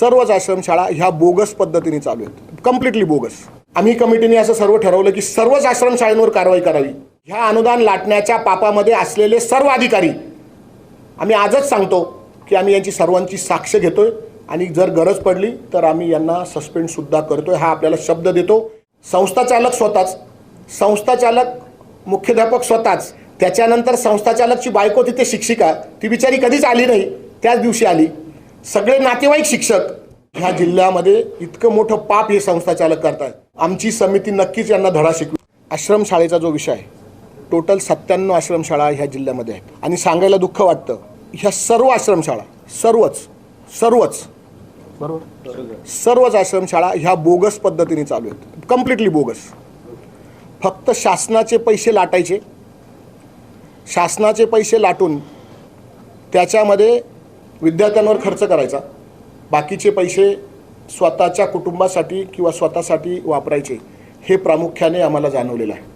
सर्वच आश्रमशाळा ह्या बोगस पद्धतीने चालू आहेत. कम्प्लिटली बोगस आम्ही कमिटीने असं सर्व ठरवलं की सर्वच आश्रमशाळेंवर कारवाई करावी. ह्या अनुदान लाटण्याच्या पापामध्ये असलेले सर्व अधिकारी आम्ही आजच सांगतो की आम्ही यांची सर्वांची साक्ष घेतोय आणि जर गरज पडली तर आम्ही यांना सस्पेंड सुद्धा करतोय हा आपल्याला शब्द देतो. संस्थाचालक स्वतःच. संस्थाचालक मुख्याध्यापक स्वतःच. त्याच्यानंतर संस्थाचालकची बायको तिथे शिक्षिका ती बिचारी कधीच आली नाही त्याच दिवशी आली. सगळे नातेवाईक शिक्षक ह्या जिल्ह्यामध्ये इतकं मोठं पाप हे संस्था चालक करतात आमची समिती नक्कीच यांना धडा शिकवी. आश्रमशाळेचा जो विषय आहे टोटल सत्त्याण्णव आश्रमशाळा ह्या जिल्ह्यामध्ये आहेत. आणि सांगायला दुःख वाटतं ह्या सर्व आश्रमशाळा सर्वच सर्वच बरोबर सर्वच आश्रमशाळा ह्या बोगस पद्धतीने चालू आहेत. कम्प्लिटली बोगस फक्त शासनाचे पैसे लाटायचे. शासनाचे पैसे लाटून त्याच्यामध्ये विद्यार्थ्यांवर खर्च करायचा. बाकीचे पैसे स्वतःच्या कुटुंबासाठी किंवा स्वतःसाठी वापरायचे हे प्रामुख्याने आम्हाला जाणवलेलं आहे.